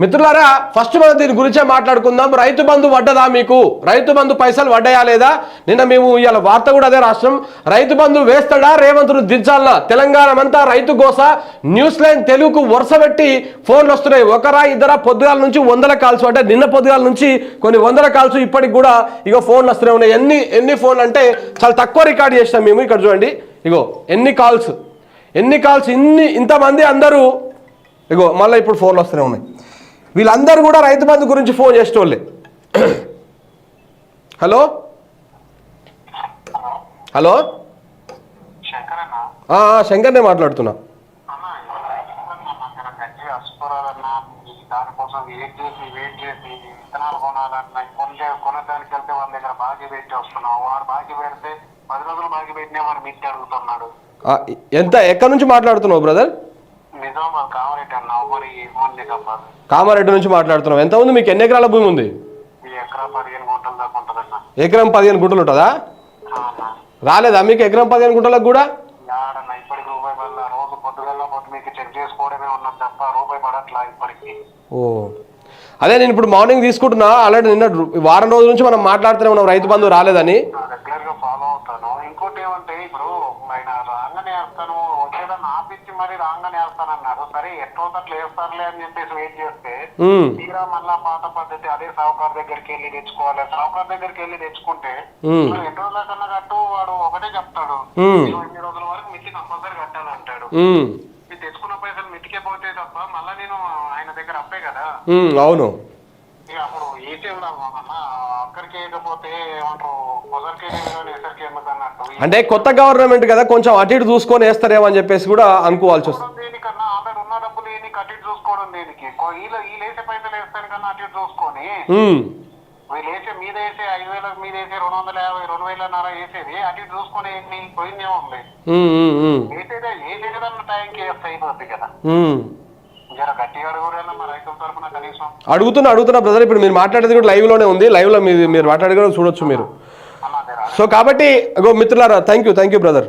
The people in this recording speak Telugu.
మిత్రులారా ఫస్ట్ మనం దీని గురించే మాట్లాడుకుందాం. రైతు బంధు పడ్డదా మీకు? రైతు బంధు పైసలు పడ్డాయా లేదా? నిన్న మేము ఇవాళ వార్త కూడా అదే రాష్ట్రం రైతు బంధు వేస్తాడా? రేవంతుడు దించాలనా తెలంగాణమంతా రైతు గోస న్యూస్ లైన్ తెలుగుకు వరుస పెట్టి ఫోన్లు వస్తున్నాయి. ఒకరా ఇద్దరా పొద్దుగాల నుంచి వందల కాల్స్ అంటే నిన్న పొద్దుగాల నుంచి కొన్ని వందల కాల్స్ ఇప్పటికి కూడా ఇగో ఫోన్లు వస్తూనే ఉన్నాయి. ఎన్ని ఎన్ని ఫోన్లు అంటే చాలా తక్కువ రికార్డ్ చేసినాం మేము ఇక్కడ చూడండి. ఇగో ఎన్ని కాల్స్? ఎన్ని కాల్స్? ఇన్ని ఇంతమంది అందరూ ఇగో మళ్ళీ ఇప్పుడు ఫోన్లు వస్తూనే ఉన్నాయి వీళ్ళందరూ కూడా రైతు బంధు గురించి ఫోన్ చేసేటోళ్ళే. హలో? హలో? శంకర్నే మాట్లాడుతున్నా. ఎంత ఎక్కడి నుంచి మాట్లాడుతున్నావు బ్రదర్? నిజామాబాద్ కామారెడ్డి నుంచి మాట్లాడుతున్నావు. ఎంత ఉంది? మీకు ఎన్ని ఎకరాల భూమి ఉంది? ఎకరా పదిహేను గుంటల ఉంటుందా? రాలేదా మీకు ఎకరం పదిహేను గుంటలకు కూడా? ఓ. అదే నేను ఇప్పుడు మార్నింగ్ తీసుకుంటున్నా. ఆల్రెడీ నిన్న వారం రోజుల నుంచి మనం మాట్లాడుతూనే ఉన్నాం. రైతు బంధు రాలేదని. రెగ్యులర్గా ఫాలో అవుతాను. ఇంకోటి ఏమంటే ఇప్పుడు ఆయన రాగానే వేస్తాను వచ్చేదాన్ని ఆపించి మరి రాగానే వేస్తానన్నారు. సరే ఎట్టో అట్లా వేస్తారులే అని చెప్పేసి వెయిట్ చేస్తే తీరా మళ్ళా పాత పద్ధతి అదే సావుకారు దగ్గరికి వెళ్ళి తెచ్చుకోవాలి. సావుకారు దగ్గరికి వెళ్ళి తెచ్చుకుంటే ఎన్ని రోజుల కన్నా కట్టు వాడు ఒకటే చెప్తాడు. ఉమ్, "నువ్వు ఇన్ని రోజుల వరకు మిట్టి కంపల్సరీ కట్టాలంటాడు మీరు తెచ్చుకున్న పైసలు మిట్టికే పోతే తప్ప మళ్ళా నేను ఆయన దగ్గర అప్పే కదా. అవును. అప్పుడు అక్కడికి అంటే కొత్త గవర్నమెంట్ కదా కొంచెం అటు ఇటు చూసుకొని వేస్తారేమో అని చెప్పేసి కూడా అనుకోవాల్సి వస్తుంది. చూసుకోవడం దేనికన్నా ఆల్రెడీ ఉన్న డబ్బులు ఏని కట్టి చూసుకోవడం దేనికి? కొ- వీళ్ళు వీళ్ళు వేసే పైసలు వేస్తాను కన్నా అటు ఇటు చూసుకొని ఉమ్, వీళ్ళు వేసే మీద వేసే ఐదు వేల మీద వేసే రెండు వందల యాభై రెండు వేలన్నర వేసేది అటు చూసుకొని పోయిందేమో ఉంది. వేసేదే వేసేదన్న టైంకి వేస్తే అయిపోద్ది కదా. అడుగుతున్నా అడుగుతున్నా బ్రదర్ ఇప్పుడు మీరు మాట్లాడేది కూడా లైవ్లోనే ఉంది. లైవ్లో మీరు మీరు మాట్లాడేది కూడా చూడొచ్చు మీరు. సో కాబట్టి అగో మిత్రులారా thank you thank you brother